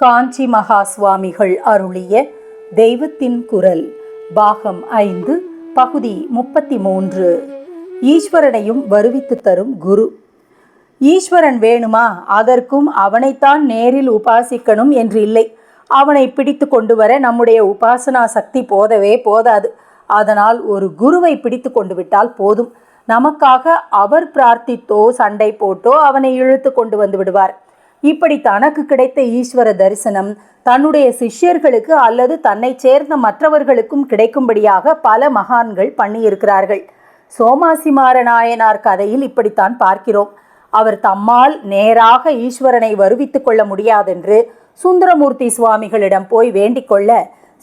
காஞ்சி மகா சுவாமிகள் அருளிய தெய்வத்தின் குரல் பாகம் ஐந்து பகுதி முப்பத்தி மூன்று ஈஸ்வரனையும் வருவித்து தரும் குரு. ஈஸ்வரன் வேணுமா? அதற்கும் அவனைத்தான் நேரில் உபாசிக்கணும் என்று இல்லை அவனை பிடித்து கொண்டு வர நம்முடைய உபாசனா சக்தி போதவே போதாது. அதனால் ஒரு குருவை பிடித்து கொண்டு விட்டால் போதும். நமக்காக அவர் பிரார்த்தித்தோ சண்டை போட்டோ அவனை இழுத்து கொண்டு வந்து விடுவார். இப்படி தனக்கு கிடைத்த ஈஸ்வர தரிசனம் தன்னுடைய சிஷ்யர்களுக்கு அல்லது தன்னை சேர்ந்த மற்றவர்களுக்கும் கிடைக்கும்படியாக பல மகான்கள் பண்ணியிருக்கிறார்கள். சோமாசிமார நாயனார் கதையில் இப்படித்தான் பார்க்கிறோம். அவர் தம்மால் நேராக ஈஸ்வரனை வருவித்துக் கொள்ள முடியாதென்று சுந்தரமூர்த்தி சுவாமிகளிடம் போய் வேண்டிக் கொள்ள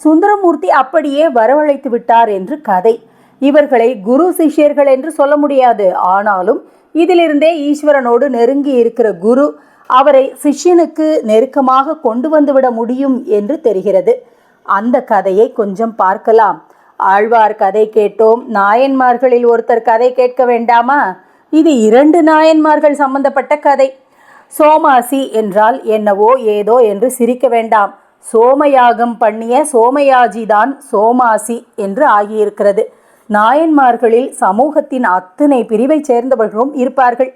சுந்தரமூர்த்தி அப்படியே வரவழைத்து விட்டார் என்று கதை. இவர்களை குரு சிஷ்யர்கள் என்று சொல்ல முடியாது. ஆனாலும் இதிலிருந்தே ஈஸ்வரனோடு நெருங்கி இருக்கிற குரு அவரை சிஷ்யனுக்கு நெருக்கமாக கொண்டு வந்துவிட முடியும் என்று தெரிகிறது. அந்த கதையை கொஞ்சம் பார்க்கலாம். ஆழ்வார் கதை கேட்டோம். நாயன்மார்களில் ஒருத்தர் கதை கேட்க வேண்டாமா? இது இரண்டு நாயன்மார்கள் சம்பந்தப்பட்ட கதை. சோமாசி என்றால் என்னவோ ஏதோ என்று சிரிக்க வேண்டாம். சோமயாகம் பண்ணிய சோமயாஜிதான் சோமாசி என்று ஆகியிருக்கிறது. நாயன்மார்களில் சமூகத்தின் அத்தனை பிரிவைச் சேர்ந்தவர்களும் இருப்பார்கள்.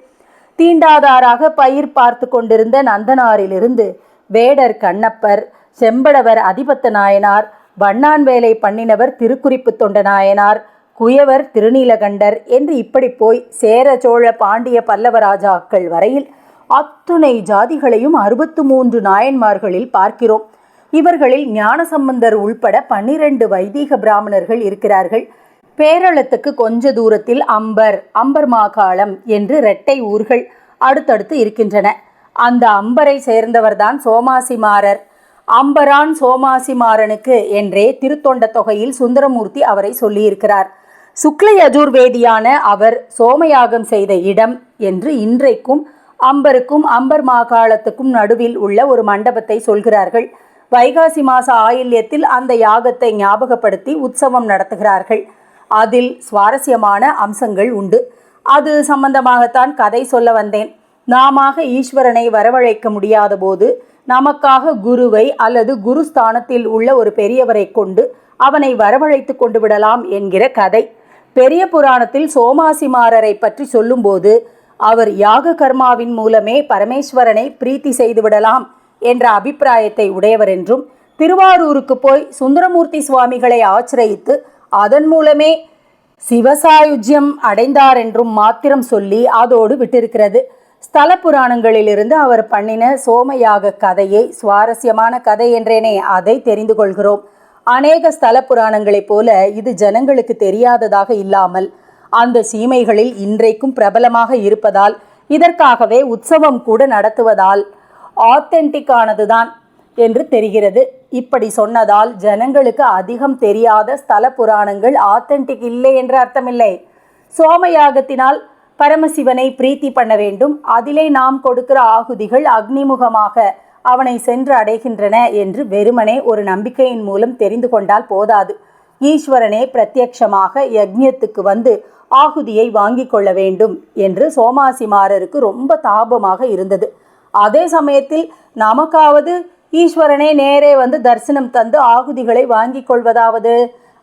தீண்டாதாராக பயிர் பார்த்து கொண்டிருந்த நந்தனாரிலிருந்து வேடர் கண்ணப்பர் செம்படவர் அதிபத்த நாயனார் வண்ணான் வேலை பண்ணினவர் திருக்குறிப்பு தொண்ட நாயனார் குயவர் திருநீலகண்டர் என்று இப்படி போய் சேர சோழ பாண்டிய பல்லவராஜாக்கள் வரையில் அத்துணை ஜாதிகளையும் அறுபத்து மூன்று நாயன்மார்களில் பார்க்கிறோம். இவர்களில் ஞானசம்பந்தர் உள்பட பன்னிரண்டு வைதீக பிராமணர்கள் இருக்கிறார்கள். பேரளத்துக்கு கொஞ்ச தூரத்தில் அம்பர் அம்பர் மாகாளம் என்று இரட்டை ஊர்கள் அடுத்தடுத்து இருக்கின்றன. அந்த அம்பரை சேர்ந்தவர்தான் சோமாசிமாரர். அம்பரான் சோமாசிமாறனுக்கு என்றே திருத்தொண்ட தொகையில் சுந்தரமூர்த்தி அவரை சொல்லியிருக்கிறார். சுக்ல யஜுர்வேதியான அவர் சோமயாகம் செய்த இடம் என்று இன்றைக்கும் அம்பருக்கும் அம்பர் மாகாளத்துக்கும் நடுவில் உள்ள ஒரு மண்டபத்தை சொல்கிறார்கள். வைகாசி மாச ஆயில்யத்தில் அந்த யாகத்தை ஞாபகப்படுத்தி உற்சவம் நடத்துகிறார்கள். அதில் சுவாரஸ்யமான அம்சங்கள் உண்டு. அது சம்பந்தமாகத்தான் கதை சொல்ல வந்தேன். நாம ஈஸ்வரனை வரவழைக்க முடியாத போது நமக்காக குருவை அல்லது குருஸ்தானத்தில் உள்ள ஒரு பெரியவரை கொண்டு அவனை வரவழைத்து கொண்டு விடலாம் என்கிற கதை. பெரிய புராணத்தில் சோமாசிமாரரை பற்றி சொல்லும்போது அவர் யாக கர்மாவின் மூலமே பரமேஸ்வரனை பிரீத்தி செய்து விடலாம் என்ற அபிப்பிராயத்தை உடையவர் என்றும் திருவாரூருக்கு போய் சுந்தரமூர்த்தி சுவாமிகளை ஆச்சிரயித்து அதன் மூலமே சிவசாயுஜ்யம் அடைந்தார் என்றும் மாத்திரம் சொல்லி அதோடு விட்டிருக்கிறது. ஸ்தல புராணங்களிலிருந்து அவர் பண்ணின சோமயாக கதையை சுவாரஸ்யமான கதை என்றேனே அதை தெரிந்து கொள்கிறோம். அநேக ஸ்தல புராணங்களைப் போல இது ஜனங்களுக்கு தெரியாததாக இல்லாமல் அந்த சீமைகளில் இன்றைக்கும் பிரபலமாக இருப்பதால் இதற்காகவே உற்சவம் கூட நடத்துவதால் ஆத்தென்டிக்கானதுதான் என்று தெரிகிறது. இப்படி சொன்னதால் ஜனங்களுக்கு அதிகம் தெரியாத ஸ்தல புராணங்கள் ஆத்தென்டிக் இல்லை என்று அர்த்தமில்லை. சோமயாகத்தினால் பரமசிவனை பிரீத்தி பண்ண வேண்டும். அதிலே நாம் கொடுக்கிற ஆகுதிகள் அக்னிமுகமாக அவனை சென்று அடைகின்றன என்று வெறுமனே ஒரு நம்பிக்கையின் மூலம் தெரிந்து கொண்டால் போதாது. ஈஸ்வரனே பிரத்யக்ஷமாக யக்ஞத்துக்கு வந்து ஆகுதியை வாங்கி கொள்ள வேண்டும் என்று சோமாசிமாரருக்கு ரொம்ப தாபமாக இருந்தது. அதே சமயத்தில் நமக்காவது ஈஸ்வரனே நேரே வந்து தரிசனம் தந்து ஆகுதிகளை வாங்கி கொள்வதாவது.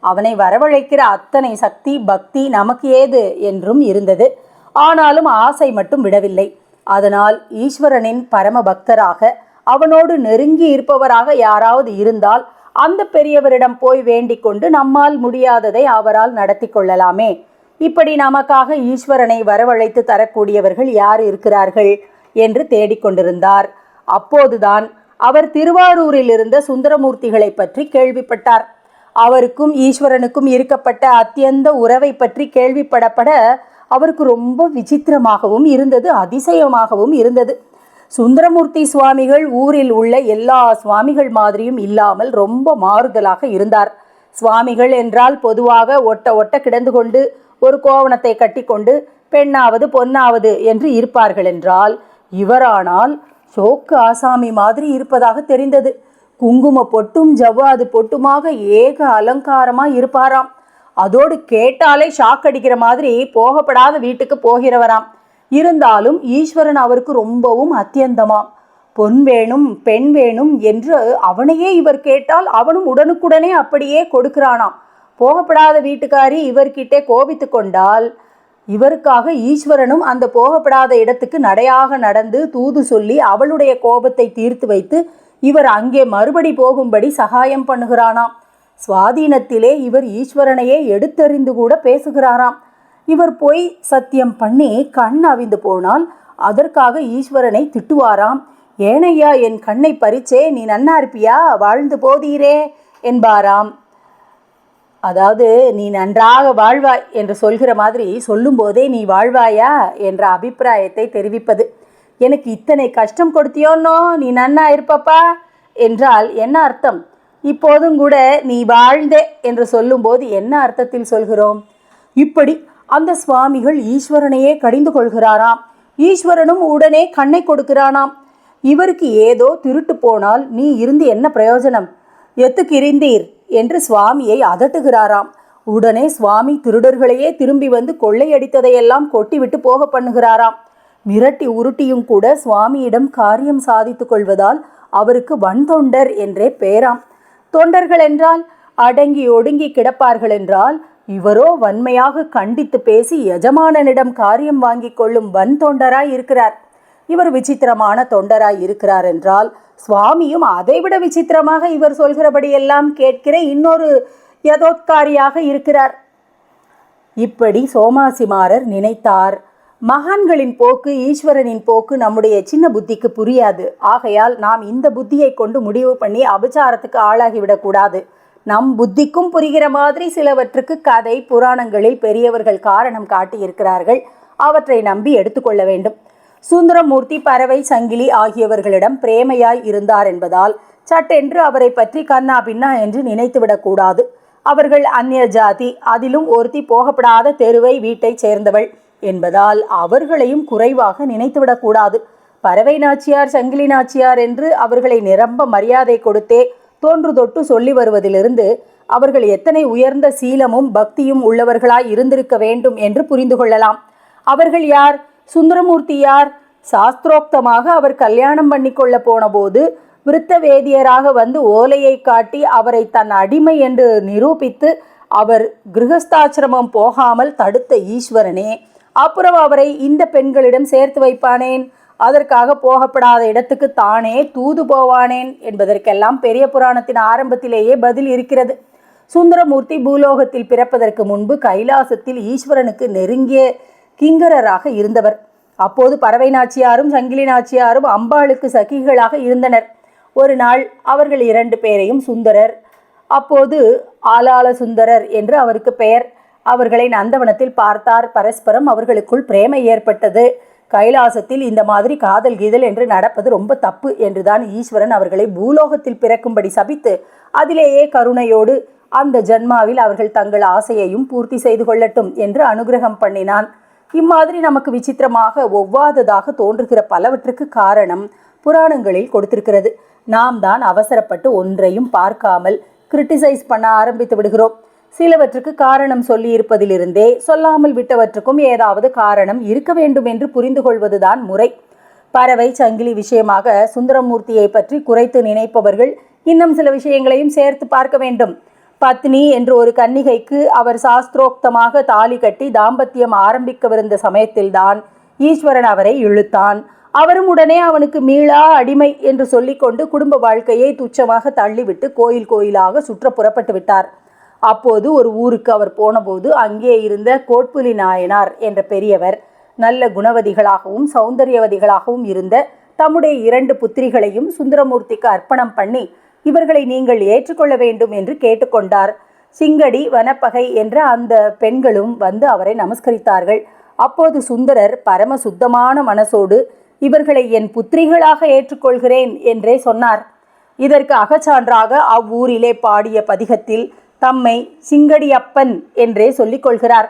அவனை வரவழைக்கிற அத்தனை சக்தி பக்தி நமக்கு ஏது என்றும் இருந்தது. ஆனாலும் ஆசை மட்டும் விடவில்லை. அதனால் ஈஸ்வரனின் பரம பக்தராக அவனோடு நெருங்கி இருப்பவராக யாராவது இருந்தால் அந்த பெரியவரிடம் போய் வேண்டிக் கொண்டு நம்மால் முடியாததை அவரால் நடத்தி கொள்ளலாமே. இப்படி நமக்காக ஈஸ்வரனை வரவழைத்து தரக்கூடியவர்கள் யார் இருக்கிறார்கள்? என்று தேடிக்கொண்டிருந்தார் அப்போதுதான் அவர் திருவாரூரில் இருந்த சுந்தரமூர்த்திகளை பற்றி கேள்விப்பட்டார். அவருக்கும் ஈஸ்வரனுக்கும் இருக்கப்பட்ட அத்தியந்த உறவை பற்றி கேள்விப்படப்பட அவருக்கு ரொம்ப விசித்திரமாகவும் இருந்தது அதிசயமாகவும் இருந்தது. சுந்தரமூர்த்தி சுவாமிகள் ஊரில் உள்ள எல்லா சுவாமிகள் மாதிரியும் இல்லாமல் ரொம்ப மாறுதலாக இருந்தார். சுவாமிகள் என்றால் பொதுவாக ஒட்ட ஒட்ட கிடந்து கொண்டு ஒரு கோவணத்தை கட்டிக்கொண்டு பெண்ணாவது பொன்னாவது என்று இருப்பார்கள் என்றால் இவரானால் சோக்கு ஆசாமி மாதிரி இருப்பதாக தெரிந்தது. குங்கும பொட்டும் ஜவ்வாது பொட்டுமாக ஏக அலங்காரமாக இருப்பாராம். அதோடு கேட்டாலே ஷாக் அடிக்கிற மாதிரி போகப்படாத வீட்டுக்கு போகிறவராம். இருந்தாலும் ஈஸ்வரன் அவருக்கு ரொம்பவும் அத்தியந்தமாம். பொன் வேணும் பெண் வேணும் என்று அவனையே இவர் கேட்டால் அவனும் உடனுக்குடனே அப்படியே கொடுக்கிறானாம். போகப்படாத வீட்டுக்காரி இவர்கிட்டே கோபித்து கொண்டால் இவருக்காக ஈஸ்வரனும் அந்த போகப்படாத இடத்துக்கு நடையாக நடந்து தூது சொல்லி அவளுடைய கோபத்தை தீர்த்து வைத்து இவர் அங்கே மறுபடி போகும்படி சகாயம் பண்ணுகிறானாம். சுவாதீனத்திலே இவர் ஈஸ்வரனையே எடுத்தறிந்து கூட பேசுகிறாராம். இவர் போய் சத்தியம் பண்ணி கண் அவிந்து போனால் அதற்காக ஈஸ்வரனை திட்டுவாராம். ஏனையா என் கண்ணை பறிச்சே நீ நன்னா இருப்பியா வாழ்ந்து போதீரே என்பாராம். அதாவது நீ நன்றாக வாழ்வாய் என்று சொல்கிற மாதிரி சொல்லும்போதே நீ வாழ்வாயா என்ற அபிப்பிராயத்தை தெரிவிப்பது. எனக்கு இத்தனை கஷ்டம் கொடுத்தியோன்னோ நீ நன்னா இருப்பப்பா? என்றால் என்ன அர்த்தம்? இப்போதும் கூட நீ வாழ்ந்தே என்று சொல்லும்போது என்ன அர்த்தத்தில் சொல்கிறோம்? இப்படி அந்த சுவாமிகள் ஈஸ்வரனையே கடிந்து கொள்கிறாராம். ஈஸ்வரனும் உடனே கண்ணை கொடுக்கிறானாம். இவருக்கு ஏதோ திருட்டு போனால் நீ இருந்து என்ன பிரயோஜனம்? எத்துக்கிறிந்தீர் என்று சுவாமியை அதட்டுகிறாராம். உடனே சுவாமி திருடர்களையே திரும்பி வந்து கொள்ளையடித்ததையெல்லாம் கொட்டிவிட்டு போக பண்ணுகிறாராம். மிரட்டி உருட்டியும் கூட சுவாமியிடம் காரியம் சாதித்து கொள்வதால் அவருக்கு வன்தொண்டர் என்றே பேராம். தொண்டர்கள் என்றால் அடங்கி ஒடுங்கி கிடப்பார்கள் என்றால் இவரோ வன்மையாக கண்டித்து பேசி எஜமானனிடம் காரியம் வாங்கிக் கொள்ளும் வன் தொண்டராய் இருக்கிறார். இவர் விசித்திரமான தொண்டராய் இருக்கிறார் என்றால் சுவாமியும் அதைவிட விசித்திரமாக இவர் சொல்கிறபடியெல்லாம் கேட்கிற இன்னொரு யதோத்காரியாக இருக்கிறார். இப்படி சோமாசிமாரர் நினைத்தார். மகான்களின் போக்கு ஈஸ்வரனின் போக்கு நம்முடைய சின்ன புத்திக்கு புரியாது. ஆகையால் நாம் இந்த புத்தியை கொண்டு முடிவு பண்ணி அபச்சாரத்துக்கு ஆளாகிவிடக்கூடாது நம் புத்திக்கும் புரிகிற மாதிரி சிலவற்றுக்கு கதை புராணங்களில் பெரியவர்கள் காரணம் காட்டியிருக்கிறார்கள். அவற்றை நம்பி எடுத்துக்கொள்ள வேண்டும். சுந்தரமூர்த்தி பறவை சங்கிலி ஆகியவர்களிடம் பிரேமையாய் இருந்தார் என்பதால் சட்டென்று அவரை பற்றி கண்ணா பின்னா என்று நினைத்துவிடக்கூடாது அவர்கள் அந்நிய ஜாதி அதிலும் ஒருத்தி போகப்படாத தெருவை வீட்டைச் சேர்ந்தவள் என்பதால் அவர்களையும் குறைவாக நினைத்துவிடக்கூடாது பறவை நாச்சியார் சங்கிலி நாச்சியார் என்று அவர்களை நிரம்ப மரியாதை கொடுத்தே தோன்று தொட்டு சொல்லி வருவதிலிருந்து அவர்கள் எத்தனை உயர்ந்த சீலமும் பக்தியும் உள்ளவர்களாய் இருந்திருக்க வேண்டும் என்று புரிந்து கொள்ளலாம். அவர்கள் யார்? சுந்தரமூர்த்தியார் சாஸ்திரோக்தமாக அவர் கல்யாணம் பண்ணி கொள்ள போனபோது விருத்த வேதியராக வந்து ஓலையை காட்டி அவரை தன் அடிமை என்று நிரூபித்து அவர் கிரகஸ்தாசிரமம் போகாமல் தடுத்த ஈஸ்வரனே அப்புறம் அவரை இந்த பெண்களிடம் சேர்த்து வைப்பானேன்? அதற்காக போகப்படாத இடத்துக்கு தானே தூது போவானேன்? என்பதற்கெல்லாம் பெரிய புராணத்தின் ஆரம்பத்திலேயே பதில் இருக்கிறது. சுந்தரமூர்த்தி பூலோகத்தில் பிறப்பதற்கு முன்பு கைலாசத்தில் ஈஸ்வரனுக்கு நெருங்கிய கிங்கரராக இருந்தவர். அப்போது பறவை நாச்சியாரும் சங்கிலி நாச்சியாரும் அம்பாளுக்கு சகிகளாக இருந்தனர். ஒரு நாள் அவர்கள் இரண்டு பேரையும் சுந்தரர் அப்போது ஆலால சுந்தரர் என்று அவருக்கு பெயர். அவர்களை நந்தவனத்தில் பார்த்தார். பரஸ்பரம் அவர்களுக்குள் பிரேமை ஏற்பட்டது. கைலாசத்தில் இந்த மாதிரி காதல் கீதல் என்று நடப்பது ரொம்ப தப்பு என்றுதான் ஈஸ்வரன் அவர்களை பூலோகத்தில் பிறக்கும்படி சபித்து அதிலேயே கருணையோடு அந்த ஜன்மாவில் அவர்கள் தங்கள் ஆசையையும் பூர்த்தி செய்து கொள்ளட்டும் என்று அனுகிரகம் பண்ணினான். இம்மாதிரி நமக்கு விசித்திரமாக ஒவ்வாததாக தோன்றுகிற பலவற்றுக்கு காரணம் புராணங்களில் கொடுத்திருக்கிறது. நாம் தான் அவசரப்பட்டு ஒன்றையும் பார்க்காமல் கிரிட்டிசைஸ் பண்ண ஆரம்பித்து விடுகிறோம். சிலவற்றுக்கு காரணம் சொல்லி இருப்பதிலிருந்தே சொல்லாமல் விட்டவற்றுக்கும் ஏதாவது காரணம் இருக்க வேண்டும் என்று புரிந்து கொள்வதுதான் முறை. பறவை சங்கிலி விஷயமாக சுந்தரமூர்த்தியை பற்றி குறைத்து நினைப்பவர்கள் இன்னும் சில விஷயங்களையும் சேர்த்து பார்க்க வேண்டும். பத்னி என்று ஒரு கன்னிகைக்கு அவர் சாஸ்திரோக்தமாக தாலி கட்டி தாம்பத்தியம் ஆரம்பிக்கவிருந்த சமயத்தில்தான் ஈஸ்வரன் அவரை இழுத்தான். அவரும் உடனே அவனுக்கு மீளா அடிமை என்று சொல்லிக்கொண்டு குடும்ப வாழ்க்கையை துச்சமாக தள்ளிவிட்டு கோயில் கோயிலாக சுற்ற புறப்பட்டு விட்டார். அப்போது ஒரு ஊருக்கு அவர் போனபோது அங்கே இருந்த கோட்புலி நாயனார் என்ற பெரியவர் நல்ல குணவதிகளாகவும் சௌந்தரியவதிகளாகவும் இருந்த தம்முடைய இரண்டு புத்திரிகளையும் சுந்தரமூர்த்திக்கு அர்ப்பணம் பண்ணி இவர்களை நீங்கள் ஏற்றுக்கொள்ள வேண்டும் என்று கேட்டுக்கொண்டார். சிங்கடி வனப்பகை என்ற அந்த பெண்களும் வந்து அவரை நமஸ்கரித்தார்கள். அப்போது சுந்தரர் பரம சுத்தமான மனசோடு இவர்களை என் புத்திரிகளாக ஏற்றுக்கொள்கிறேன் என்றே சொன்னார். இதற்கு அகச்சான்றாக அவ்வூரிலே பாடிய பதிகத்தில் தம்மை சிங்கடியப்பன் என்றே சொல்லிக் கொள்கிறார்.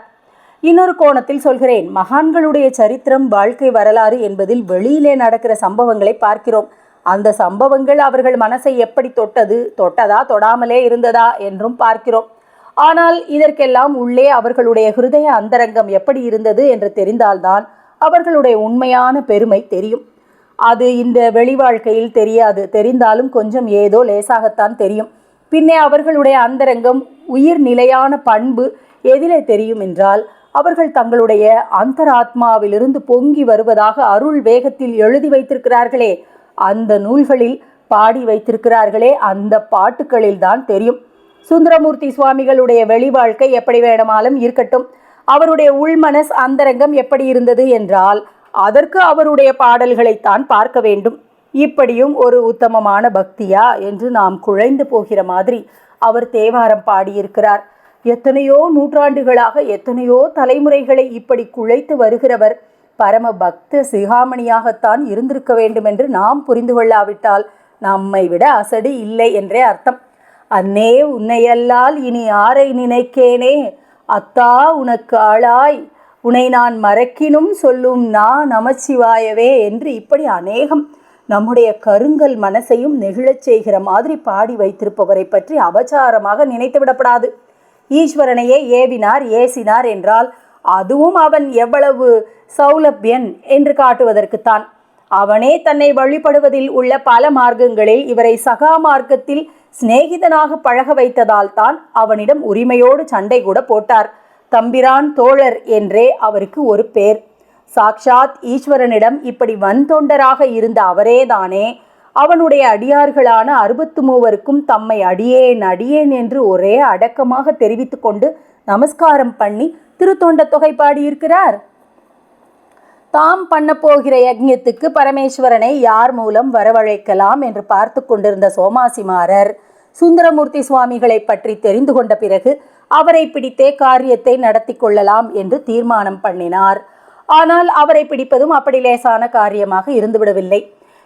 இன்னொரு கோணத்தில் சொல்கிறேன் மகான்களுடைய சரித்திரம் வாழ்க்கை வரலாறு என்பதில் வெளியிலே நடக்கிற சம்பவங்களை பார்க்கிறோம். அந்த சம்பவங்கள் அவர்கள் மனசை எப்படி தொட்டது தொட்டதா தொடாமலே இருந்ததா என்றும் பார்க்கிறோம். ஆனால் இதற்கெல்லாம் உள்ளே அவர்களுடைய ஹிருதய அந்தரங்கம் எப்படி இருந்தது என்று தெரிந்தால்தான் அவர்களுடைய உண்மையான பெருமை தெரியும். அது இந்த வெளி வாழ்க்கையில் தெரியாது. தெரிந்தாலும் கொஞ்சம் ஏதோ லேசாகத்தான் தெரியும். பின்னே அவர்களுடைய அந்தரங்கம் உயிர் நிலையான பண்பு எதிலே தெரியும் என்றால் அவர்கள் தங்களுடைய அந்தராத்மாவிலிருந்து பொங்கி வருவதாக அருள் வேகத்தில் எழுதி வைத்திருக்கிறார்களே. அந்த நூல்களில் பாடி வைத்திருக்கிறார்களே அந்த பாட்டுகளில் தான் தெரியும். சுந்தரமூர்த்தி சுவாமிகளுடைய வெளி வாழ்க்கை எப்படி வேணுமாலும் இருக்கட்டும். அவருடைய உள்மனஸ் அந்தரங்கம் எப்படி இருந்தது என்றால் அதற்கு அவருடைய பாடல்களைத்தான் பார்க்க வேண்டும். இப்படியும் ஒரு உத்தமமான பக்தியா என்று நாம் குழைந்து போகிற மாதிரி அவர் தேவாரம் பாடியிருக்கிறார். எத்தனையோ நூற்றாண்டுகளாக எத்தனையோ தலைமுறைகளை இப்படி குழைத்து வருகிறவர். பரம பக்த சிகாமணியாகத்தான் இருந்திருக்க வேண்டும் என்று நாம் புரிந்து கொள்ளாவிட்டால் நம்மை விட அசடு இல்லை என்றே அர்த்தம். அன்னே உன்னையல்லால் இனி யாரை நினைக்கேனே? அத்தா உனக்கு ஆளாய். உன்னை நான் மறக்கினும் சொல்லும் நான் நமச்சிவாயவே என்று இப்படி அநேகம் நம்முடைய கருங்கல் மனசையும் நெகிழச் செய்கிற மாதிரி பாடி வைத்திருப்பவரை பற்றி அபச்சாரமாக நினைத்து விடப்படாது. ஈஸ்வரனையே ஏவினார் ஏசினார் என்றால் அதுவும் அவன் எவ்வளவு சௌலபியன் என்று காட்டுவதற்குத்தான். அவனே தன்னை வழிபடுவதில் உள்ள பல மார்க்கங்களில் இவரை சகா மார்க்கத்தில் சிநேகிதனாக பழக வைத்ததால் தான் அவனிடம் உரிமையோடு சண்டை கூட போட்டார். தம்பிரான் தோழர் என்றே அவருக்கு ஒரு பேர். சாக்ஷாத் ஈஸ்வரனிடம் இப்படி வன்தொண்டராக இருந்த அவரேதானே? அவனுடைய அடியார்களான அறுபத்து மூவருக்கும் தம்மை அடியேன் அடியேன் என்று ஒரே அடக்கமாக தெரிவித்துக்கொண்டு நமஸ்காரம் பண்ணி திருத்தொண்ட தொகை பாடியிருக்கிறார். தாம் பண்ண போகிற யஜ்யத்துக்கு பரமேஸ்வரனை யார் மூலம் வரவழைக்கலாம் என்று பார்த்து கொண்டிருந்த சோமாசிமாரர் சுந்தரமூர்த்தி சுவாமிகளை பற்றி தெரிந்து கொண்ட பிறகு அவரை பிடித்தே காரியத்தை நடத்தி கொள்ளலாம் என்று தீர்மானம் பண்ணினார். ஆனால் அவரை பிடிப்பதும் அப்படி லேசான காரியமாக இருந்துவிடவில்லை.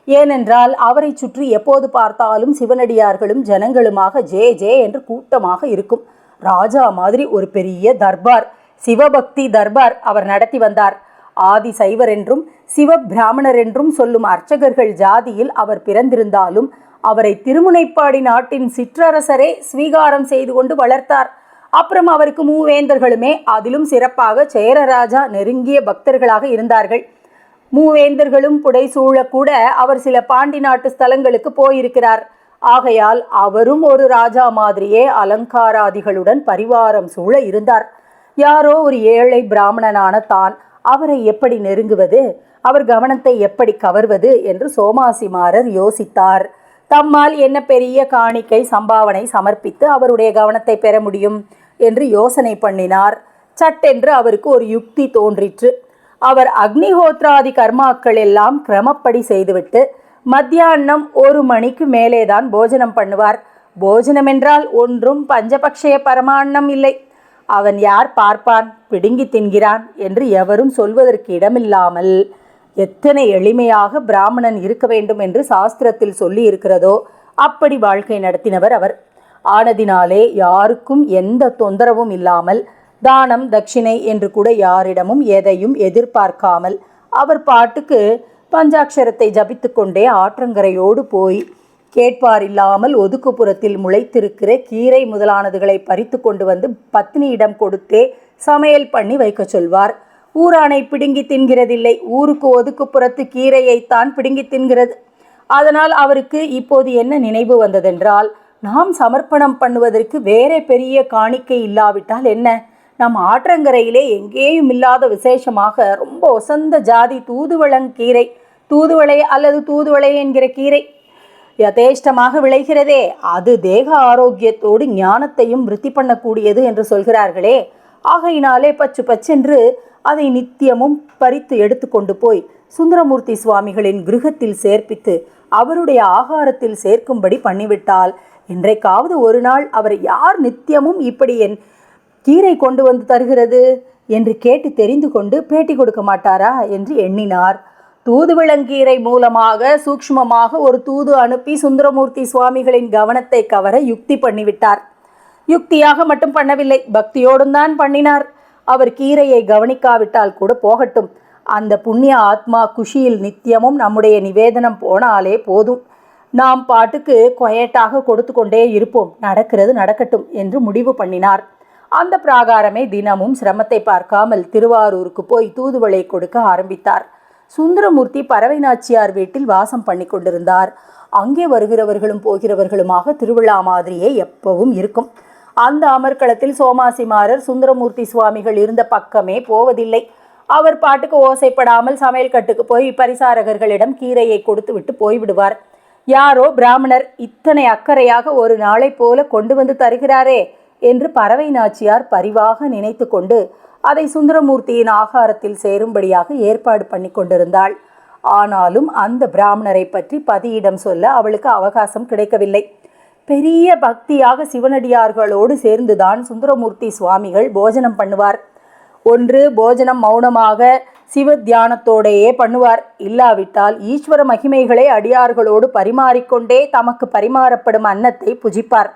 ஏனென்றால் அவரை சுற்றி எப்போது பார்த்தாலும் சிவனடியார்களும் ஜனங்களுமாக ஜே ஜே என்று கூட்டமாக இருக்கும். ராஜா மாதிரி ஒரு பெரிய தர்பார் சிவபக்தி தர்பார் அவர் நடத்தி வந்தார். ஆதி சைவர் என்றும் சிவ பிராமணர் என்றும் சொல்லும் அர்ச்சகர்கள் ஜாதியில் அவர் பிறந்திருந்தாலும் அவரை திருமுனைப்பாடி நாட்டின் சிற்றரசரே ஸ்வீகாரம் செய்து கொண்டு வளர்த்தார். அப்புறம் அவருக்கு மூவேந்தர்களுமே அதிலும் சிறப்பாக சேரராஜா நெருங்கிய பக்தர்களாக இருந்தார்கள். மூவேந்தர்களும் புடைசூழக்கூட அவர் சில பாண்டி நாட்டு ஸ்தலங்களுக்கு போயிருக்கிறார். ஆகையால் அவரும் ஒரு ராஜா மாதிரியே அலங்காராதிகளுடன் பரிவாரம் சூழ இருந்தார். யாரோ ஒரு ஏழை பிராமணனான தான் அவரை எப்படி நெருங்குவது? அவர் கவனத்தை எப்படி கவர்வது? என்று சோமாசிமாரர் யோசித்தார். தம்மால் என்ன பெரிய காணிக்கை சம்பாவனை சமர்ப்பித்து அவருடைய கவனத்தை பெற முடியும்? என்று யோசனை பண்ணினார். சட்டென்று அவருக்கு ஒரு யுக்தி தோன்றிற்று. அவர் அக்னிஹோத்ராதி கர்மாக்கள் எல்லாம் கிரமப்படி செய்துவிட்டு மத்தியானம் ஒரு மணிக்கு மேலேதான் போஜனம் பண்ணுவார். போஜனம் என்றால் ஒன்றும் பஞ்சபக்ஷய பரமாண்ணம் இல்லை. அவன் யார் பார்ப்பான்? பிடுங்கி தின்கிறான் என்று எவரும் சொல்வதற்கு இடமில்லாமல் எத்தனை எளிமையாக பிராமணன் இருக்க வேண்டும் என்று சாஸ்திரத்தில் சொல்லி இருக்கிறதோ அப்படி வாழ்க்கை நடத்தினவர் அவர். ஆனதினாலே யாருக்கும் எந்த தொந்தரவும் இல்லாமல் தானம் தட்சிணை என்று கூட யாரிடமும் எதையும் எதிர்பார்க்காமல் அவர் பாட்டுக்கு பஞ்சாட்சரத்தை ஜபித்துக்கொண்டே ஆற்றங்கரையோடு போய் கேட்பார் இல்லாமல் ஒதுக்குப்புறத்தில் முளைத்திருக்கிற கீரை முதலானதுகளை பறித்து கொண்டு வந்து பத்னியிடம் கொடுத்தே சமையல் பண்ணி வைக்க சொல்வார். ஊரானை பிடுங்கி தின்கிறதில்லை. ஊருக்கு ஒதுக்குப்புறத்து கீரையைத்தான் பிடுங்கி தின்கிறது. அதனால் அவருக்கு இப்போது என்ன நினைவு வந்ததென்றால் நாம் சமர்ப்பணம் பண்ணுவதற்கு வேறே பெரிய காணிக்கை இல்லாவிட்டால் என்ன? நம் ஆற்றங்கரையிலே எங்கேயும் இல்லாத விசேஷமாக ரொம்ப ஒசந்த ஜாதி தூதுவளங்கீரை தூதுவளை அல்லது தூதுவளை என்கிற கீரை யதேஷ்டமாக விளைகிறதே. அது தேக ஆரோக்கியத்தோடு ஞானத்தையும் விருத்தி பண்ணக்கூடியது என்று சொல்கிறார்களே. ஆகையினாலே பச்சு பச்சென்று அதை நித்தியமும் பறித்து எடுத்துக்கொண்டு போய் சுந்தரமூர்த்தி சுவாமிகளின் கிருகத்தில் சேர்ப்பித்து அவருடைய ஆகாரத்தில் சேர்க்கும்படி பண்ணிவிட்டால் இன்றைக்காவது ஒரு நாள் அவர் யார் நித்தியமும் இப்படி என் கீரை கொண்டு வந்து தருகிறது என்று கேட்டு தெரிந்து கொண்டு பேட்டி கொடுக்க மாட்டாரா என்று எண்ணினார். தூதுவிளங்கீரை மூலமாக சூக்ஷ்மமாக ஒரு தூது அனுப்பி சுந்தரமூர்த்தி சுவாமிகளின் கவனத்தை கவர யுக்தி பண்ணிவிட்டார். யுக்தியாக மட்டும் பண்ணவில்லை. பக்தியோடும் தான் பண்ணினார். அவர் கீரையை கவனிக்காவிட்டால் கூட போகட்டும். அந்த புண்ணிய ஆத்மா குஷியில் நித்தியமும் நம்முடைய நிவேதனம் போனாலே போதும். நாம் பாட்டுக்கு கொயட்டாக கொடுத்து கொண்டே இருப்போம். நடக்கிறது நடக்கட்டும் என்று முடிவு பண்ணினார். அந்த பிராகாரமே தினமும் சிரமத்தை பார்க்காமல் திருவாரூருக்கு போய் தூதுவளை கொடுக்க ஆரம்பித்தார். சுந்தரமூர்த்தி பறவை நாச்சியார் வீட்டில் வாசம் பண்ணி கொண்டிருந்தார். அங்கே வருகிறவர்களும் போகிறவர்களுமாக திருவிழா மாதிரியே எப்பவும் இருக்கும். அந்த அமர்க்களத்தில் சோமாசிமாரர் சுந்தரமூர்த்தி சுவாமிகள் இருந்த பக்கமே போவதில்லை. அவர் பாட்டுக்கு ஓசைப்படாமல் சமையல் கட்டுக்கு போய் பரிசாரகர்களிடம் கீரையை கொடுத்து விட்டு போய்விடுவார். யாரோ பிராமணர் இத்தனை அக்கறையாக ஒரு நாளை போல கொண்டு வந்து தருகிறாரே என்று பறவை நாச்சியார் பரிவாக நினைத்து கொண்டு அதை சுந்தரமூர்த்தியின் ஆகாரத்தில் சேரும்படியாக ஏற்பாடு பண்ணி கொண்டிருந்தாள். ஆனாலும் அந்த பிராமணரை பற்றி பதியிடம் சொல்ல அவளுக்கு அவகாசம் கிடைக்கவில்லை. பெரிய பக்தியாக சிவனடியார்களோடு சேர்ந்துதான் சுந்தரமூர்த்தி சுவாமிகள் போஜனம் பண்ணுவார். ஒன்று போஜனம் மௌனமாக சிவ தியானத்தோடையே பண்ணுவார். இல்லாவிட்டால் ஈஸ்வர மகிமைகளை அடியார்களோடு பரிமாறிக்கொண்டே தமக்கு பரிமாறப்படும் அன்னத்தை புஜிப்பார்.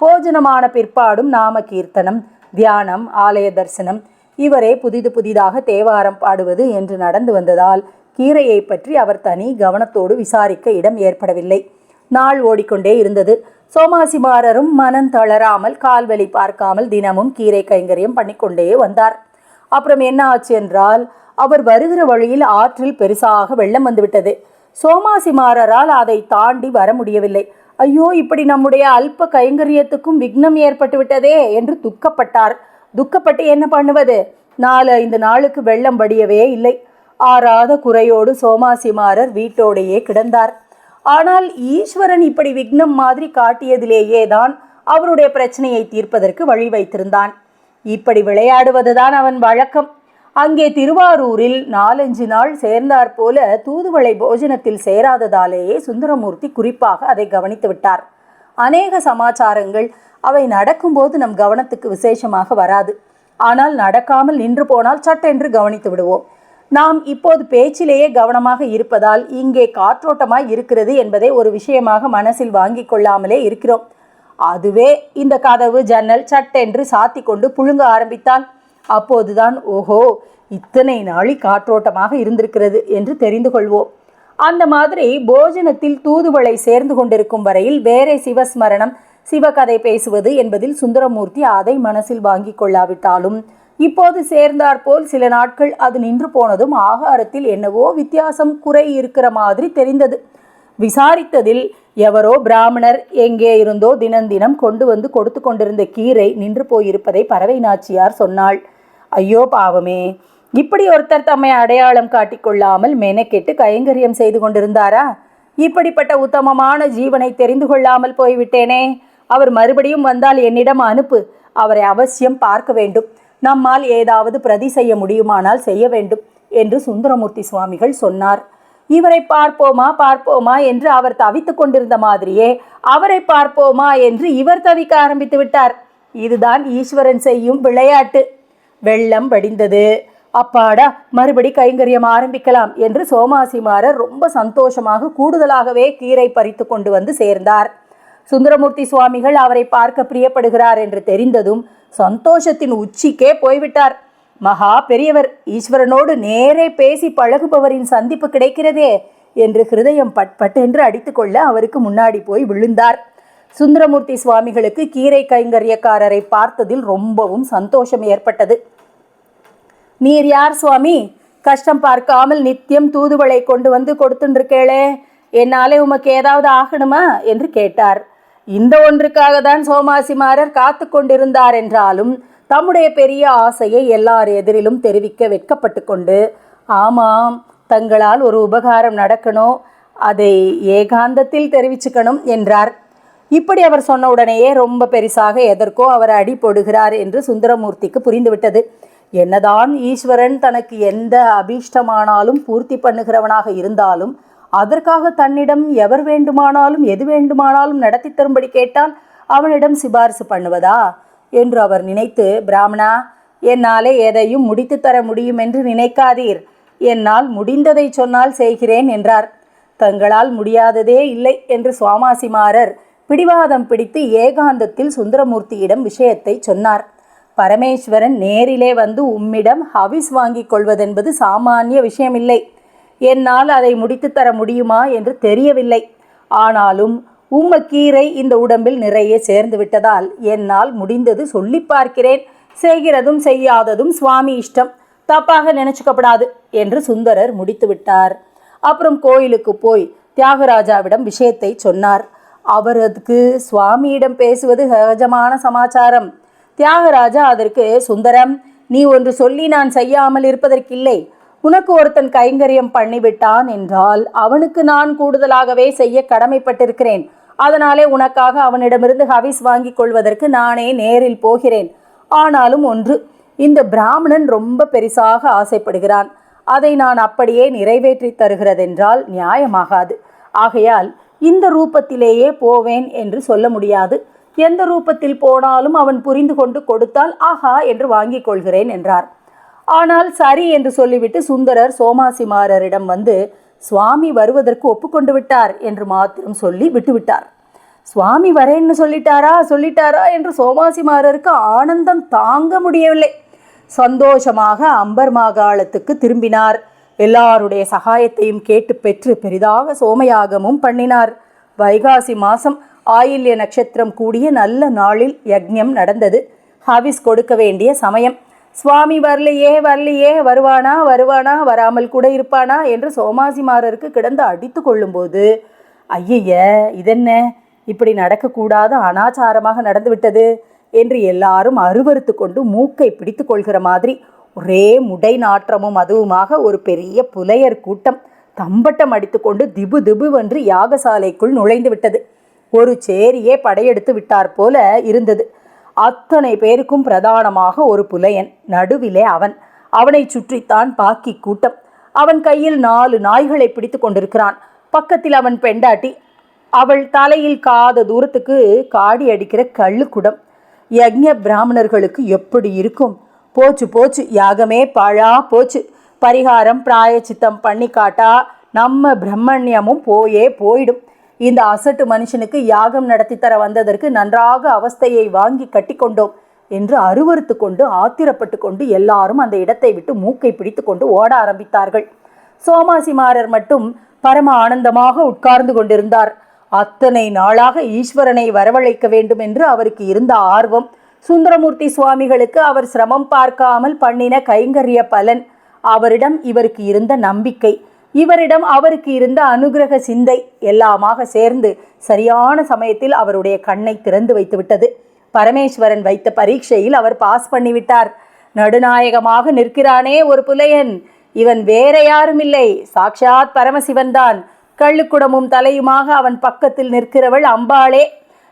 போஜனமான பிற்பாடும் நாம கீர்த்தனம் தியானம் ஆலய தரிசனம் இவரே புதிது புதிதாக தேவாரம் பாடுவது என்று நடந்து வந்ததால் கீரையை பற்றி அவர் தனி கவனத்தோடு விசாரிக்க இடம் ஏற்படவில்லை. நாள் ஓடிக்கொண்டே இருந்தது. சோமாசிமாரரும் மனம் தளராமல் கால்வலி பார்க்காமல் தினமும் கீரை கைங்கரியம் பண்ணிக்கொண்டே வந்தார். அப்புறம் என்ன ஆச்சு என்றால் அவர் வருகிற வழியில் ஆற்றில் பெருசாக வெள்ளம் வந்துவிட்டது. சோமாசிமாரரால் அதை தாண்டி வர முடியவில்லை. ஐயோ இப்படி நம்முடைய அல்ப கைங்கரியத்துக்கும் விக்னம் ஏற்பட்டு விட்டதே என்று துக்கப்பட்டார். துக்கப்பட்டு என்ன பண்ணுவது? நாலு ஐந்து நாளுக்கு வெள்ளம் வடியவே இல்லை. ஆறாத குறையோடு சோமாசிமாரர் வீட்டோடையே கிடந்தார். ஆனால் ஈஸ்வரன் இப்படி விக்னம் மாதிரி காட்டியதிலேயே தான் அவருடைய பிரச்சனையை தீர்ப்பதற்கு வழி வைத்திருந்தான். இப்படி விளையாடுவதுதான் அவன் வழக்கம். அங்கே திருவாரூரில் நாலஞ்சு நாள் சேர்ந்தாற் போல தூதுவளை போஜனத்தில் சேராததாலேயே சுந்தரமூர்த்தி குறிப்பாக அதை கவனித்து விட்டார். அநேக சமாச்சாரங்கள் அவை நடக்கும்போது நம் கவனத்துக்கு விசேஷமாக வராது. ஆனால் நடக்காமல் நின்று போனால் சட்டென்று கவனித்து விடுவோம். நாம் இப்போது பேச்சிலேயே கவனமாக இருப்பதால் இங்கே காற்றோட்டமாய் இருக்கிறது என்பதை ஒரு விஷயமாக மனசில் வாங்கிக் கொள்ளாமலே இருக்கிறோம். அதுவே இந்த கதவு ஜன்னல் சட்டென்று சாத்தி கொண்டு புழுங்க ஆரம்பித்தால் அப்போதுதான் ஓஹோ இத்தனை நாளி காற்றோட்டமாக இருந்திருக்கிறது என்று தெரிந்து கொள்வோம். அந்த மாதிரி போஜனத்தில் தூதுவளை சேர்ந்து கொண்டிருக்கும் வரையில் வேறே சிவஸ்மரணம் சிவகதை பேசுவது என்பதில் சுந்தரமூர்த்தி அதை மனசில் வாங்கி கொள்ளாவிட்டாலும் இப்போது சேர்ந்தாற்போல் சில நாட்கள் அது நின்று போனதும் ஆகாரத்தில் என்னவோ வித்தியாசம் குறை இருக்கிற மாதிரி தெரிந்தது. விசாரித்ததில் எவரோ பிராமணர் எங்கே இருந்தோ தினந்தினம் கொண்டு வந்து கொடுத்து கொண்டிருந்த கீரை நின்று போயிருப்பதை பறவை நாச்சியார் சொன்னாள். ஐயோ பாவமே! இப்படி ஒருத்தர் தம்மை அடையாளம் காட்டிக்கொள்ளாமல் மெனக்கெட்டு கைங்கரியம் செய்து கொண்டிருந்தாரா? இப்படிப்பட்ட உத்தமமான ஜீவனை தெரிந்து கொள்ளாமல் போய்விட்டேனே! அவர் மறுபடியும் வந்தால் என்னிடம் அனுப்பு. அவரை அவசியம் பார்க்க வேண்டும். நம்மால் ஏதாவது பிரதி செய்ய முடியுமானால் செய்ய வேண்டும் என்று சுந்தரமூர்த்தி சுவாமிகள் சொன்னார். இவரை பார்ப்போமா பார்ப்போமா என்று அவர் தவித்துக் கொண்டிருந்த மாதிரியே அவரை பார்ப்போமா என்று இவர் தவிக்க ஆரம்பித்து விட்டார். இதுதான் ஈஸ்வரன் செய்யும் விளையாட்டு. வெள்ளம் வடிந்தது. அப்பாடா மறுபடி கைங்கரியம் ஆரம்பிக்கலாம் என்று சோமாசிமாரர் ரொம்ப சந்தோஷமாக கூடுதலாகவே கீரை பறித்து கொண்டு வந்து சேர்ந்தார். சுந்தரமூர்த்தி சுவாமிகள் அவரை பார்க்க பிரியப்படுகிறார் என்று தெரிந்ததும் சந்தோஷத்தின் உச்சிக்கே போய்விட்டார். மகா பெரியவர் ஈஸ்வரனோடு நேரே பேசி பழகுபவரின் சந்திப்பு கிடைக்கிறதே என்று ஹிருதயம் பட் பட்டென்று அடித்துக்கொள்ள அவருக்கு முன்னாடி போய் விழுந்தார். சுந்தரமூர்த்தி சுவாமிகளுக்கு கீரை கைங்கரியக்காரரை பார்த்ததில் ரொம்பவும் சந்தோஷம் ஏற்பட்டது. நீர் யார் சுவாமி? கஷ்டம் பார்க்காமல் நித்தியம் தூதுவளை கொண்டு வந்து கொடுத்துருக்கேளே என்னாலே உமக்கு ஏதாவது ஆகணுமா? என்று கேட்டார். இந்த ஒன்றுக்காக தான் சோமாசிமாரர் காத்து கொண்டிருந்தார் என்றாலும் தம்முடைய பெரிய ஆசையை எல்லார் எதிரிலும் தெரிவிக்க வெட்கப்பட்டு கொண்டு ஆமாம் தங்களால் ஒரு உபகாரம் நடக்கணும் அதை ஏகாந்தத்தில் தெரிவிச்சுக்கணும் என்றார். இப்படி அவர் சொன்ன உடனேயே ரொம்ப பெரிசாக எதற்கோ அவர் அடி போடுகிறார் என்று சுந்தரமூர்த்திக்கு புரிந்துவிட்டது. என்னதான் ஈஸ்வரன் தனக்கு எந்த அபீஷ்டமானாலும் பூர்த்தி பண்ணுகிறவனாக இருந்தாலும் அதற்காக தன்னிடம் எவர் வேண்டுமானாலும் எது வேண்டுமானாலும் நடத்தி தரும்படி கேட்டால் அவனிடம் சிபாரிசு பண்ணுவதா? என்று அவர் நினைத்து பிராமணா என்னாலே எதையும் முடித்து தர முடியும் என்று நினைக்காதீர். என்னால் முடிந்ததை சொன்னால் செய்கிறேன் என்றார். தங்களால் முடியாததே இல்லை என்று சுவாமாசிமாரர் பிடிவாதம் பிடித்து ஏகாந்தத்தில் சுந்தரமூர்த்தியிடம் விஷயத்தை சொன்னார். பரமேஸ்வரன் நேரிலே வந்து உம்மிடம் ஹவிஸ் வாங்கிக் கொள்வதென்பது சாமானிய விஷயமில்லை. என்னால் அதை முடித்து தர முடியுமா என்று தெரியவில்லை. ஆனாலும் உம்மக்கீரை இந்த உடம்பில் நிறைய சேர்ந்து விட்டதால் என்னால் முடிந்தது சொல்லி பார்க்கிறேன். செய்கிறதும் செய்யாததும் சுவாமி இஷ்டம். தப்பாக நினைச்சுக்கப்படாது என்று சுந்தரர் முடித்து விட்டார். அப்புறம் கோயிலுக்கு போய் தியாகராஜாவிடம் விஷயத்தை சொன்னார். அவருக்கு சுவாமியிடம் பேசுவது சகஜமான சமாச்சாரம். தியாகராஜா அதற்கு சுந்தரம் நீ ஒன்று சொல்லி நான் செய்யாமல் இருப்பதற்கில்லை. உனக்கு ஒருத்தன் கைங்கரியம் பண்ணிவிட்டான் என்றால் அவனுக்கு நான் கூடுதலாகவே செய்ய கடமைப்பட்டிருக்கிறேன். அதனாலே உனக்காக அவனிடமிருந்து ஹவிஸ் வாங்கிக் கொள்வதற்கு நானே நேரில் போகிறேன். ஆனாலும் ஒன்று இந்த பிராமணன் ரொம்ப பெரிசாக ஆசைப்படுகிறான். அதை நான் அப்படியே நிறைவேற்றி தருகிறதென்றால் நியாயமாகாது. ஆகையால் இந்த ரூபத்திலேயே போவேன் என்று சொல்ல முடியாது. எந்த ரூபத்தில் போனாலும் அவன் புரிந்து கொண்டு கொடுத்தால் ஆஹா என்று வாங்கிக் கொள்கிறேன் என்றார். ஆனால் சரி என்று சொல்லிவிட்டு சுந்தரர் சோமாசிமாரரிடம் வந்து சுவாமி வருவதற்கு ஒப்புக்கொண்டு விட்டார் என்று மாத்திரம் சொல்லி விட்டுவிட்டார். சுவாமி வரேன்னு சொல்லிட்டாரா? சொல்லிட்டாரா? என்று சோமாசிமாரருக்கு ஆனந்தம் தாங்க முடியவில்லை. சந்தோஷமாக அம்பர் மாகாளத்துக்கு திரும்பினார். எல்லாருடைய சகாயத்தையும் கேட்டு பெற்று பெரிதாக சோமயாகமும் பண்ணினார். வைகாசி மாசம் ஆயில்ய நட்சத்திரம் கூடிய நல்ல நாளில் யக்ஞம் நடந்தது. ஹவிஸ் கொடுக்க வேண்டிய சமயம். சுவாமி வரலையே வரலையே வருவானா வருவானா வராமல் கூட இருப்பானா என்று சோமாசிமாரருக்கு கிடந்து அடித்து கொள்ளும்போது ஐயைய இதென்ன? இப்படி நடக்கக்கூடாது அனாச்சாரமாக நடந்துவிட்டது என்று எல்லாரும் அருவறுத்து கொண்டு மூக்கை பிடித்து கொள்கிற மாதிரி ஒரே முடை நாற்றமும் அதுவுமாக ஒரு பெரிய புலையர் கூட்டம் தம்பட்டம் அடித்துக்கொண்டு திபு திபுவென்று யாகசாலைக்குள் நுழைந்து விட்டது. ஒரு சேரியே படையெடுத்து விட்டார் போல இருந்தது. அத்தனை பேருக்கும் பிரதானமாக ஒரு புலையன் நடுவிலே அவன். அவனை சுற்றித்தான் பாக்கி கூட்டம். அவன் கையில் நாலு நாய்களை பிடித்து கொண்டிருக்கிறான். பக்கத்தில் அவன் பெண்டாட்டி. அவள் தலையில் காத தூரத்துக்கு காடி அடிக்கிற கள்ளுக்குடம். யக்ஞ பிராமணர்களுக்கு எப்படி இருக்கும்? போச்சு போச்சு யாகமே பழா போச்சு. பரிகாரம் பிராயச்சித்தம் பண்ணி காட்டா நம்ம பிரம்மண்யமும் போயே போயிடும். இந்த அசட்டு மனுஷனுக்கு யாகம் நடத்தித்தர தர வந்ததற்கு நன்றாக அவஸ்தையை வாங்கி கட்டிக்கொண்டோம் என்று அருவறுத்து கொண்டு ஆத்திரப்பட்டு கொண்டு எல்லாரும் அந்த இடத்தை விட்டு மூக்கை பிடித்து கொண்டு ஓட ஆரம்பித்தார்கள். சோமாசிமாரர் மட்டும் பரம ஆனந்தமாக உட்கார்ந்து கொண்டிருந்தார். அத்தனை நாளாக ஈஸ்வரனை வரவழைக்க வேண்டும் என்று அவருக்கு இருந்த ஆர்வம். சுந்தரமூர்த்தி சுவாமிகளுக்கு அவர் சிரமம் பார்க்காமல் பண்ணின கைங்கரிய பலன். அவரிடம் இவருக்கு இருந்த நம்பிக்கை. இவரிடம் அவருக்கு இருந்த அனுகிரக சிந்தை எல்லாமாக சேர்ந்து சரியான சமயத்தில் அவருடைய கண்ணை திறந்து வைத்துவிட்டது. பரமேஸ்வரன் வைத்த பரீட்சையில் அவர் பாஸ் பண்ணிவிட்டார். நடுநாயகமாக நிற்கிறானே ஒரு புலையன். இவன் வேற யாரும் இல்லை சாக்ஷாத் பரமசிவன்தான். கள்ளுக்குடமும் தலையுமாக அவன் பக்கத்தில் நிற்கிறவள் அம்பாளே.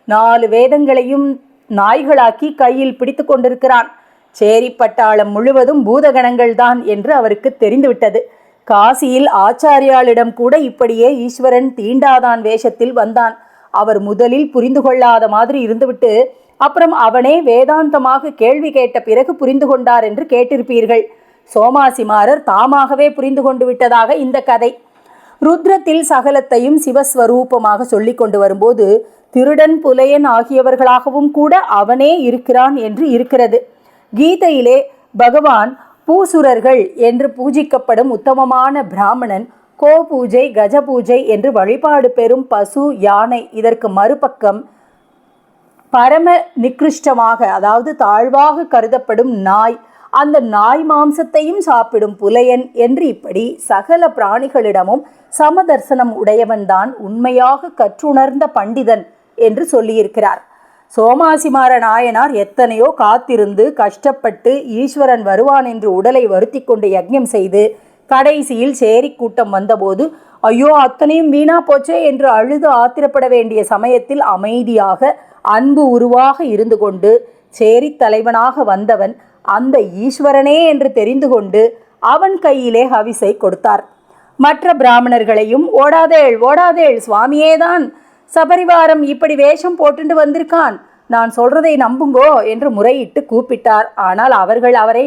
நாலு வேதங்களையும் நாய்களாக்கி கையில் பிடித்து கொண்டிருக்கிறான். சேரி பட்டாளம் முழுவதும் பூதகணங்கள்தான் என்று அவருக்கு தெரிந்துவிட்டது. காசியில் ஆச்சாரியாளிடம் கூட இப்படியே ஈஸ்வரன் தீண்டாதான் வேஷத்தில் வந்தான். அவர் முதலில் புரிந்து கொள்ளாத மாதிரி இருந்துவிட்டு அப்புறம் அவனே வேதாந்தமாக கேள்வி கேட்ட பிறகு புரிந்து கொண்டார் என்று கேட்டிருப்பீர்கள். சோமாசிமாரர் தாமாகவே புரிந்து கொண்டு விட்டதாக இந்த கதை. ருத்ரத்தில் சகலத்தையும் சிவஸ்வரூபமாக சொல்லி கொண்டு வரும்போது திருடன் புலையன் ஆகியவர்களாகவும் கூட அவனே இருக்கிறான் என்று இருக்கிறது. கீதையிலே பகவான் பூசுரர்கள் என்று பூஜிக்கப்படும் உத்தமமான பிராமணன் கோ பூஜை கஜ பூஜை என்று வழிபாடு பெறும் பசு யானை இதற்கு மறுபக்கம் பரம நிகிருஷ்டமாக அதாவது தாழ்வாக கருதப்படும் நாய் அந்த நாய் மாம்சத்தையும் சாப்பிடும் புலையன் என்று இப்படி சகல பிராணிகளிடமும் சமதர்சனம் உடையவன்தான் உண்மையாக கற்றுணர்ந்த பண்டிதன் என்று சொல்லியிருக்கிறார். சோமாசிமார நாயனார் எத்தனையோ காத்திருந்து கஷ்டப்பட்டு ஈஸ்வரன் வருவான் என்று உடலை வருத்தி கொண்டு யஜ்ஞம் செய்து கடைசியில் சேரி கூட்டம் வந்தபோது ஐயோ அத்தனையும் வீணா போச்சே என்று அழுது ஆத்திரப்பட வேண்டிய சமயத்தில் அமைதியாக அன்பு உருவாக இருந்து கொண்டு சேரி தலைவனாக வந்தவன் அந்த ஈஸ்வரனே என்று தெரிந்து கொண்டு அவன் கையிலே ஹவிசை கொடுத்தார். மற்ற பிராமணர்களையும் ஓடாதேள் ஓடாதேள் சுவாமியேதான் சபரிவாரம் இப்படி வேஷம் போட்டுண்டு வந்திருக்கான். நான் சொல்றதை நம்புங்கோ என்று முறையிட்டு கூப்பிட்டார். ஆனால் அவர்கள் அவரை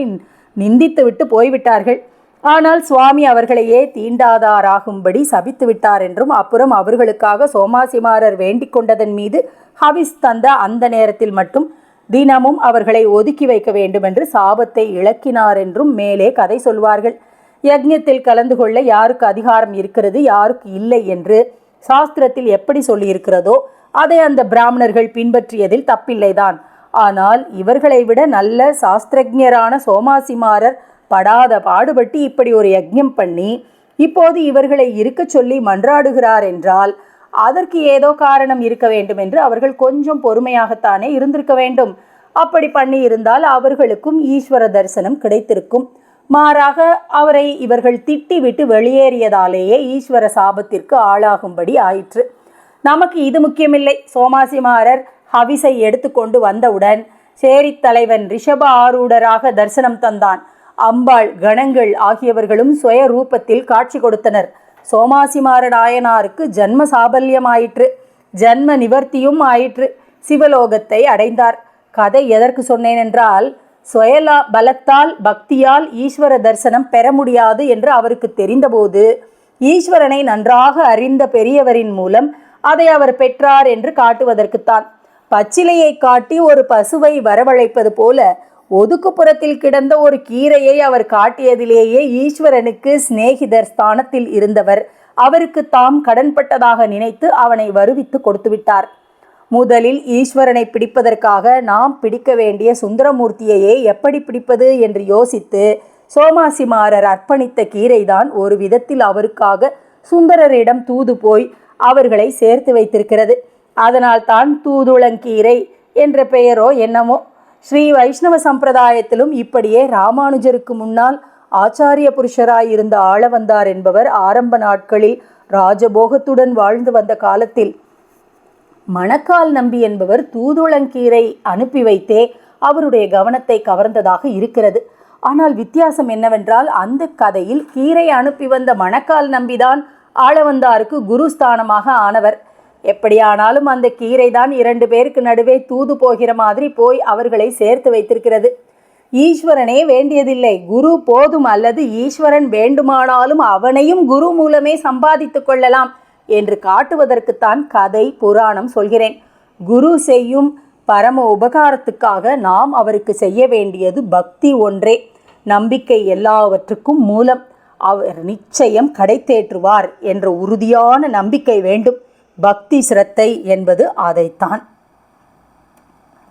நிந்தித்து விட்டு போய்விட்டார்கள். ஆனால் சுவாமி அவர்களையே தீண்டாதாராகும்படி சபித்து விட்டார் என்றும் அப்புறம் அவர்களுக்காக சோமாசிமாரர் வேண்டிக் கொண்டதன் மீது ஹவிஸ் தந்த அந்த நேரத்தில் மட்டும் தினமும் அவர்களை ஒதுக்கி வைக்க வேண்டும் என்று சாபத்தை இழக்கினார் என்றும் மேலே கதை சொல்வார்கள். யக்ஞத்தில் கலந்து கொள்ள யாருக்கு அதிகாரம் இருக்கிறது யாருக்கு இல்லை என்று சாஸ்திரத்தில் எப்படி சொல்லியிருக்கிறதோ அதை அந்த பிராமணர்கள் பின்பற்றியதில் தப்பில்லைதான். ஆனால் இவர்களை விட நல்ல சாஸ்திரஜரான சோமாசிமாரர் படாத பாடுபட்டு இப்படி ஒரு யஜ்ஞம் பண்ணி இப்போது இவர்களை இருக்கச் சொல்லி மன்றாடுகிறார் என்றால் அதற்கு ஏதோ காரணம் இருக்க வேண்டும் என்று அவர்கள் கொஞ்சம் பொறுமையாகத்தானே இருந்திருக்க வேண்டும். அப்படி பண்ணி இருந்தால் அவர்களுக்கும் ஈஸ்வர தரிசனம் கிடைத்திருக்கும். மாறாக அவரை இவர்கள் திட்டிவிட்டு வெளியேறியதாலேயே ஈஸ்வர சாபத்திற்கு ஆளாகும்படி ஆயிற்று. நமக்கு இது முக்கியமில்லை. சோமாசிமாரர் ஹவிசை எடுத்துக்கொண்டு வந்தவுடன் சேரி தலைவன் ரிஷப ஆரூடராக தரிசனம் தந்தான். அம்பாள் கணங்கள் ஆகியவர்களும் சுய ரூபத்தில் காட்சி கொடுத்தனர். சோமாசிமார நாயனாருக்கு ஜன்ம சாபல்யமாயிற்று. ஜன்ம நிவர்த்தியும் ஆயிற்று. சிவலோகத்தை அடைந்தார். கதை எதற்கு சொன்னேன் என்றால் சுயலா பலத்தால் பக்தியால் ஈஸ்வர தரிசனம் பெற முடியாது என்று அவருக்கு தெரிந்தபோது ஈஸ்வரனை நன்றாக அறிந்த பெரியவரின் மூலம் அதை அவர் பெற்றார் என்று காட்டுவதற்குத்தான். பச்சிலையை காட்டி ஒரு பசுவை வரவழைப்பது போல ஒதுக்குப்புறத்தில் கிடந்த ஒரு கீரையை அவர் காட்டியதிலேயே ஈஸ்வரனுக்கு சிநேகிதர் ஸ்தானத்தில் இருந்தவர் அவருக்கு தாம் கடன்பட்டதாக நினைத்து அவனை வருவித்து கொடுத்துவிட்டார். முதலில் ஈஸ்வரனை பிடிப்பதற்காக நாம் பிடிக்க வேண்டிய சுந்தரமூர்த்தியையே எப்படி பிடிப்பது என்று யோசித்து சோமாசிமாரர் அர்ப்பணித்த கீரைதான் ஒரு விதத்தில் அவருக்காக சுந்தரரிடம் தூது போய் அவர்களை சேர்த்து வைத்திருக்கிறது. அதனால் தான் தூதுளங்கீரை என்ற பெயரோ என்னமோ. ஸ்ரீ வைஷ்ணவ சம்பிரதாயத்திலும் இப்படியே ராமானுஜருக்கு முன்னால் ஆச்சாரிய புருஷராய் இருந்த ஆளவந்தார் என்பவர் ஆரம்ப நாட்களில் ராஜபோகத்துடன் வாழ்ந்து வந்த காலத்தில் மணக்கால் நம்பி என்பவர் தூதுளங்கீரை அனுப்பி வைத்தே அவருடைய கவனத்தை கவர்ந்ததாக இருக்கிறது. ஆனால் வித்தியாசம் என்னவென்றால் அந்த கதையில் கீரை அனுப்பி வந்த மணக்கால் நம்பிதான் ஆளவந்தாருக்கு குருஸ்தானமாக ஆனவர். எப்படியானாலும் அந்த கீரை தான் இரண்டு பேருக்கு நடுவே தூது போகிற மாதிரி போய் அவர்களை சேர்த்து வைத்திருக்கிறது. ஈஸ்வரனே வேண்டியதில்லை. குரு போதும் அல்லது ஈஸ்வரன் வேண்டுமானாலும் அவனையும் குரு மூலமே சம்பாதித்து கொள்ளலாம். என்று காட்டுவதற்குத்தான் கதை புராணம் சொல்கிறேன். குரு செய்யும் பரம உபகாரத்துக்காக நாம் அவருக்கு செய்ய வேண்டியது பக்தி ஒன்றே. நம்பிக்கை எல்லாவற்றுக்கும் மூலம் அவர் நிச்சயம் கடைத்தேற்றுவார் என்ற உறுதியான நம்பிக்கை வேண்டும். பக்தி சிரத்தை என்பது அதைத்தான்.